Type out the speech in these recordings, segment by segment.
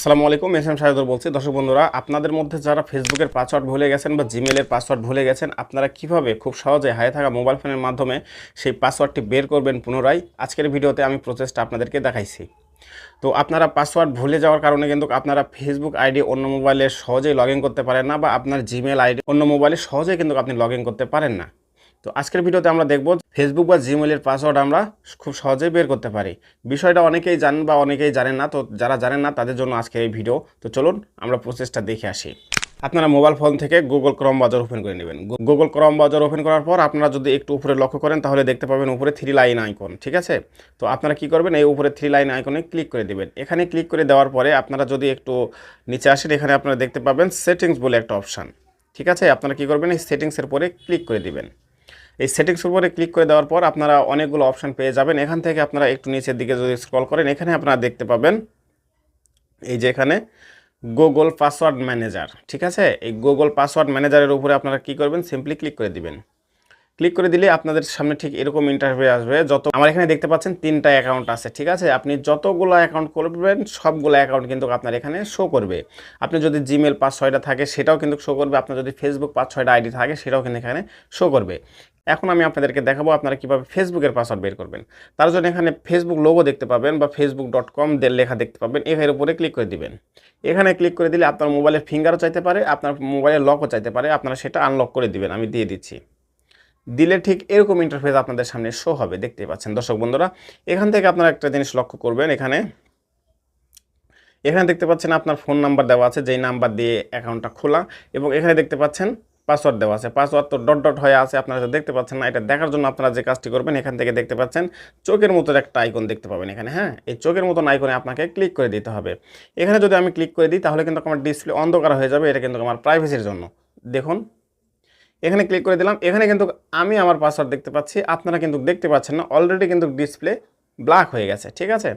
আসসালামু আলাইকুম, S M বলছি। দর্শক বন্ধুরা, আপনাদের মধ্যে যারা ফেসবুকের পাসওয়ার্ড ভুলে গেছেন বা জিমেলের পাসওয়ার্ড ভুলে গেছেন, আপনারা কীভাবে খুব সহজে হাতে থাকা মোবাইল ফোনের মাধ্যমে সেই পাসওয়ার্ডটি বের করবেন পুনরায়? আজকের ভিডিওতে আমি প্রসেসটা আপনাদেরকে দেখাইছি। তো আপনারা পাসওয়ার্ড ভুলে যাওয়ার কারণে কিন্তু আপনারা ফেসবুক আইডি অন্য মোবাইলে সহজেই লগ করতে পারেন না বা আপনার জিমেল আইডি অন্য মোবাইলে সহজেই কিন্তু আপনি লগ করতে পারেন না। তো আজকের ভিডিওতে আমরা দেখব ফেসবুক বা জিমেলের পাসওয়ার্ড আমরা খুব সহজেই বের করতে পারি। বিষয়টা অনেকেই জানেন বা অনেকেই জানেন না, তো যারা জানেন না তাদের জন্য আজকের এই ভিডিও তো চলুন আমরা প্রসেসটা দেখে আসি। আপনারা মোবাইল ফোন থেকে গুগল ক্রম বাজার ওপেন করে নেবেন। গুগল ক্রম বাজার ওপেন করার পর আপনারা যদি একটু উপরে লক্ষ্য করেন তাহলে দেখতে পাবেন উপরে থ্রি লাইন আইকন ঠিক আছে? তো আপনারা কি করবেন? এই উপরে থ্রি লাইন আইকনে ক্লিক করে দেবেন। এখানে ক্লিক করে দেওয়ার পরে আপনারা যদি একটু নিচে আসেন, এখানে আপনারা দেখতে পাবেন সেটিংস বলে একটা অপশান ঠিক আছে? আপনারা কি করবেন? এই সেটিংসের পরে ক্লিক করে দিবেন। এই সেটিংস উপরে ক্লিক করে দেওয়ার পর আপনারা অনেকগুলো অপশান পেয়ে যাবেন। এখান থেকে আপনারা একটু নিচের দিকে যদি স্ক্রল করেন, এখানে আপনারা দেখতে পাবেন এই যে এখানে গুগল পাসওয়ার্ড ম্যানেজার ঠিক আছে? এই গুগল পাসওয়ার্ড ম্যানেজারের উপরে আপনারা কি করবেন? সিম্পলি ক্লিক করে দিবেন। ক্লিক করে দিলে আপনাদের সামনে ঠিক এরকম ইন্টারভিউ আসবে। যত আমার এখানে দেখতে পাচ্ছেন তিনটা অ্যাকাউন্ট আছে, ঠিক আছে? আপনি যতগুলো অ্যাকাউন্ট করবেন, সবগুলো অ্যাকাউন্ট কিন্তু আপনার এখানে শো করবে। আপনি যদি জিমেল পাঁচ ছয়টা থাকে, সেটাও কিন্তু শো করবে। আপনার যদি ফেসবুক পাঁচ ছয়টা আইডি থাকে, সেটাও কিন্তু এখানে শো করবে। এখন আমি আপনাদেরকে দেখাবো আপনারা কীভাবে ফেসবুকের পাসওয়ার্ড বের করবেন। তার জন্য এখানে ফেসবুক লোগো দেখতে পাবেন বা ফেসবুক ডট কম দের লেখা দেখতে পাবেন। এর উপরে ক্লিক করে দিবেন। এখানে ক্লিক করে দিলে আপনার মোবাইলের ফিঙ্গারও চাইতে পারে, আপনার মোবাইলের লকও চাইতে পারে। আপনারা সেটা আনলক করে দিবেন, আমি দিয়ে দিচ্ছি। দিলে ঠিক এরকম ইন্টারফেস আপনাদের সামনে শো হবে দেখতে পাচ্ছেন। দর্শক বন্ধুরা, এখান থেকে আপনারা একটা জিনিস লক্ষ্য করবেন, এখানে এখানে দেখতে পাচ্ছেন আপনার ফোন নাম্বার দেওয়া আছে, যেই নাম্বার দিয়ে অ্যাকাউন্টটা খোলা এবং এখানে দেখতে পাচ্ছেন পাসওয়ার্ড দেওয়া আছে। পাসওয়ার্ড তো ডট ডট হয়ে আছে, আপনারা দেখতে পাচ্ছেন না। এটা দেখার জন্য আপনারা যে কাজটি করবেন, এখান থেকে দেখতে পাচ্ছেন, চোখের মতো একটা আইকন দেখতে পাবেন এখানে হ্যাঁ? এই চোখের মতন আইকনে আপনাকে ক্লিক করে দিতে হবে। এখানে যদি আমি ক্লিক করে দিই, তাহলে কিন্তু আমার ডিসপ্লে অন্ধকার হয়ে যাবে, এটা কিন্তু আমার প্রাইভেসির জন্য। দেখুন, এখানে ক্লিক করে দিলাম। এখানে কিন্তু আমি আমার পাসওয়ার্ড দেখতে পাচ্ছি, আপনারা কিন্তু দেখতে পাচ্ছেন না অলরেডি কিন্তু ডিসপ্লে ব্ল্যাক হয়ে গেছে, ঠিক আছে?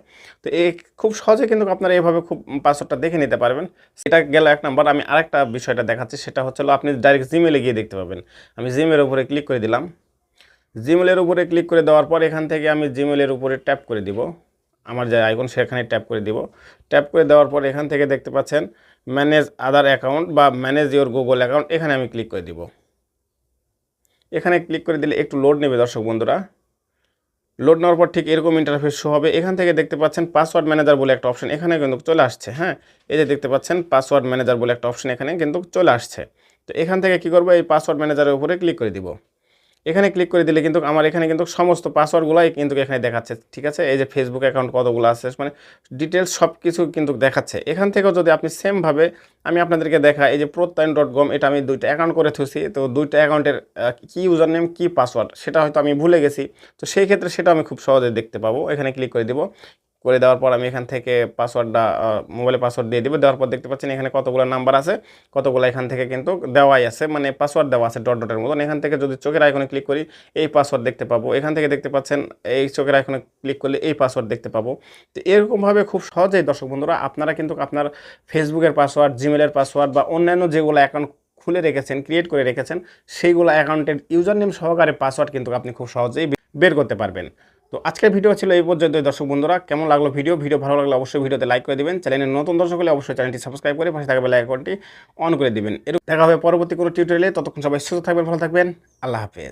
তো এই খুব সহজে কিন্তু আপনারা এইভাবে খুব পাসওয়ার্ডটা দেখে নিতে পারবেন। সেটা গেল এক নাম্বার, আমি আরেকটা বিষয়টা দেখাচ্ছি, সেটা হচ্ছে আপনি ডাইরেক্ট জিমেলে গিয়ে দেখতে পাবেন। আমি জিমের উপরে ক্লিক করে দিলাম। জিমেলের উপরে ক্লিক করে দেওয়ার পর এখান থেকে আমি জিমেলের উপরে ট্যাপ করে দিব। আমার যে আইকন সেখানে ট্যাপ করে দিব। ট্যাপ করে দেওয়ার পর এখান থেকে দেখতে পাচ্ছেন ম্যানেজ আদার অ্যাকাউন্ট বা ম্যানেজ ইওর গুগল অ্যাকাউন্ট এখানে আমি ক্লিক করে দিব। এখানে ক্লিক করে দিলে একটু লোড নেবে দর্শক বন্ধুরা। লোড নেওয়ার পর ঠিক এরকম ইন্টারফেস শো হবে। এখান থেকে দেখতে পাচ্ছেন পাসওয়ার্ড ম্যানেজার বলে একটা অপশন এখানে কিন্তু চলে আসছে হ্যাঁ? এই যে দেখতে পাচ্ছেন পাসওয়ার্ড ম্যানেজার বলে একটা অপশন এখানে কিন্তু চলে আসছে। তো এখান থেকে কী করব? এই পাসওয়ার্ড ম্যানেজারের উপরে ক্লিক করে দিব। এখানে ক্লিক করে দিলে কিন্তু আমার এখানে কিন্তু সমস্ত পাসওয়ার্ডগুলোই কিন্তু এখানে দেখাচ্ছে, ঠিক আছে? এই যে ফেসবুক অ্যাকাউন্ট কতগুলো আছে মানে ডিটেলস সব কিছু কিন্তু দেখাচ্ছে। এখান থেকেও যদি আপনি সেমভাবে আমি আপনাদেরকে দেখা এই যে প্রত্যয়ন ডট কম এটা আমি দুইটা অ্যাকাউন্ট করে থুছি তো দুইটা অ্যাকাউন্টের কী ইউজার নেম কী পাসওয়ার্ড সেটা হয়তো আমি ভুলে গেছি। তো সেই ক্ষেত্রে সেটা আমি খুব সহজে দেখতে পাবো। এখানে ক্লিক করে দিব। করে দেওয়ার পর আমি এখান থেকে পাসওয়ার্ডটা মোবাইলে পাসওয়ার্ড দিয়ে দেবো। দেওয়ার পর দেখতে পাচ্ছেন এখানে কতগুলো নাম্বার আছে, কতগুলো এখান থেকে কিন্তু দেওয়াই আছে মানে পাসওয়ার্ড দেওয়া আছে ডট ডটের মতন। এখান থেকে যদি চোখের আইকনে ক্লিক করি, এই পাসওয়ার্ড দেখতে পাবো। এখান থেকে দেখতে পাচ্ছেন এই চোখের আইকনে ক্লিক করলে এই পাসওয়ার্ড দেখতে পাবো। তো এরকমভাবে খুব সহজেই দর্শক বন্ধুরা, আপনারা কিন্তু আপনার ফেসবুকের পাসওয়ার্ড জিমেলের পাসওয়ার্ড বা অন্যান্য যেগুলো অ্যাকাউন্ট খুলে রেখেছেন ক্রিয়েট করে রেখেছেন, সেইগুলো অ্যাকাউন্টের ইউজার নেম সহকারে পাসওয়ার্ড কিন্তু আপনি খুব সহজেই বের করতে পারবেন। তো আজকের ভিডিও ছিল এই পর্যন্ত দর্শক বন্ধুরা। কেমন লাগল ভিডিও? ভিডিও ভালো লাগলে অবশ্যই ভিডিওতে লাইক করে দেবেন। চ্যানেলের নতুন দর্শক হলে অবশ্যই চ্যানেলটি সাবস্ক্রাইব করে পাশে থাকা বেল আইকনটি অন করে দেবেন। এর দেখা হবে পরবর্তী কোনো টিউটোরিয়ালে ততক্ষণ সবাই সুস্থ থাকবেন, ভালো থাকবেন। আল্লাহ হাফেজ।